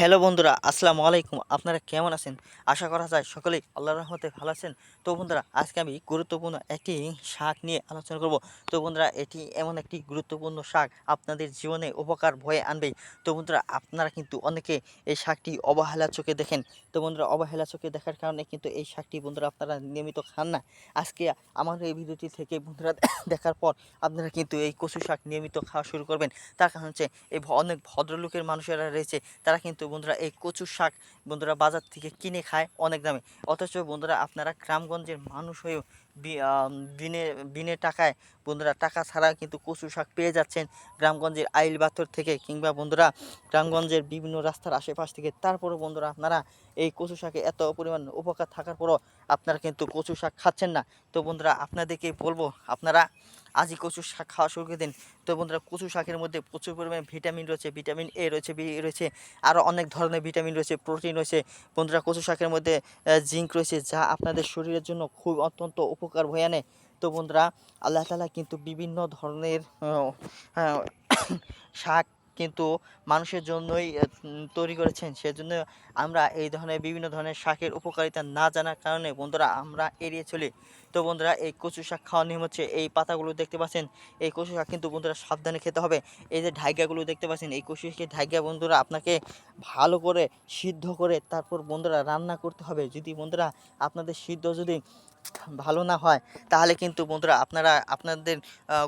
Hello বন্ধুরা, আসসালামু আলাইকুম। আপনারা কেমন আছেন? আশা করা যায় সকলেই আল্লাহর রহমতে ভালো আছেন। তো বন্ধুরা, আজকে আমি গুরুত্বপূর্ণ একটি শাক নিয়ে আলোচনা করব। তো বন্ধুরা, এটি এমন একটি গুরুত্বপূর্ণ শাক আপনাদের জীবনে উপকার ভয়ে আনবে। তো বন্ধুরা, আপনারা কিন্তু অনেকে এই শাকটি অবহেলা চোখে দেখেন। তো বন্ধুরা, অবহেলা চোখে দেখার কারণে কিন্তু এই শাকটি বন্ধুরা আপনারা নিয়মিত খান না। আজকে আমার এই ভিডিওটি থেকে বন্ধুরা দেখার পর আপনারা কিন্তু এই কচু শাক নিয়মিত খাওয়া শুরু করবেন। তার কারণ হচ্ছে, এই অনেক ভদ্রলোকের মানুষেরা রয়েছে, তারা কিন্তু বন্ধুরা এই কচু শাক বন্ধুরা বাজার থেকে কিনে খায় অনেক দামে। অথচ বন্ধুরা আপনারা গ্রামগঞ্জের মানুষ হয়েও বিনে বিনে টাকায় বন্ধুরা টাকা ছাড়া কিন্তু কচু শাক পেয়ে যাচ্ছেন গ্রামগঞ্জের আইল বাথর থেকে কিংবা বন্ধুরা গ্রামগঞ্জের বিভিন্ন রাস্তার আশেপাশ থেকে। তারপরও বন্ধুরা আপনারা এই কচু শাকে এত পরিমাণ উপকার থাকার পরও আপনারা কিন্তু কচু শাক খাচ্ছেন না। তো বন্ধুরা আপনাদেরকে বলব, আপনারা আজই কচু শাক খাওয়া শুরু করে দিন। তো বন্ধুরা কচু শাকের মধ্যে প্রচুর পরিমাণে ভিটামিন রয়েছে, ভিটামিন এ রয়েছে বি রয়েছে আরও অনেক ধরনের ভিটামিন রয়েছে, প্রোটিন রয়েছে। বন্ধুরা কচু শাকের মধ্যে জিঙ্ক রয়েছে, যা আপনাদের শরীরের জন্য খুব অত্যন্ত উপকার হয়ে আনে। তো বন্ধুরা, আল্লাহ তালা কিন্তু বিভিন্ন ধরনের শাক কিন্তু মানুষের জন্যই তৈরি করেছেন। সেজন্য আমরা এই ধরনের বিভিন্ন ধরনের শাকের উপকারিতা না জানার কারণে বন্ধুরা, আমরা এড়িয়ে চলি। তো বন্ধুরা, এই কচু শাক খাওয়ার নিয়ম হচ্ছে এই পাতাগুলো দেখতে পাচ্ছেন। এই কচু শাক কিন্তু বন্ধুরা সাবধানে খেতে হবে। এই যে ঢাইগাগুলো দেখতে পাচ্ছেন, এই কচু শাকের ঢাইগা বন্ধুরা আপনাকে ভালো করে সিদ্ধ করে তারপর বন্ধুরা রান্না করতে হবে। যদি বন্ধুরা আপনাদের সিদ্ধ যদি ভালো না হয়, তাহলে কিন্তু বন্ধুরা আপনারা, আপনাদের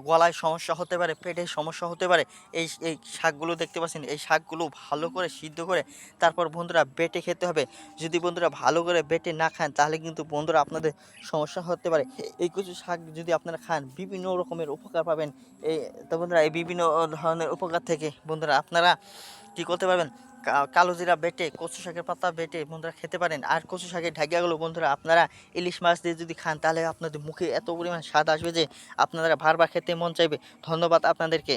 গলায় সমস্যা হতে পারে পেটের সমস্যা হতে পারে। এই এই শাকগুলো দেখতে পাচ্ছেন, এই শাকগুলো ভালো করে সিদ্ধ করে তারপর বন্ধুরা বেটে খেতে হবে। যদি বন্ধুরা ভালো করে বেটে না খান, তাহলে কিন্তু বন্ধুরা আপনাদের সমস্যা হতে পারে। এই কচু শাক যদি আপনারা খান, বিভিন্ন রকমের উপকার পাবেন। এই তো বন্ধুরা, এই বিভিন্ন ধরনের উপকার থেকে বন্ধুরা, আপনারা কী করতে পারবেন? কালো জিরা বেটে, কচু শাকের পাতা বেটে বন্ধুরা খেতে পারেন। আর কচু শাকের ঢাকিয়াগুলো বন্ধুরা, আপনারা ইলিশ মাছ দিয়ে যদি খান, তাহলে আপনাদের মুখে এত পরিমাণ স্বাদ আসবে যে আপনারা বারবার খেতে মন চাইবে। ধন্যবাদ আপনাদেরকে।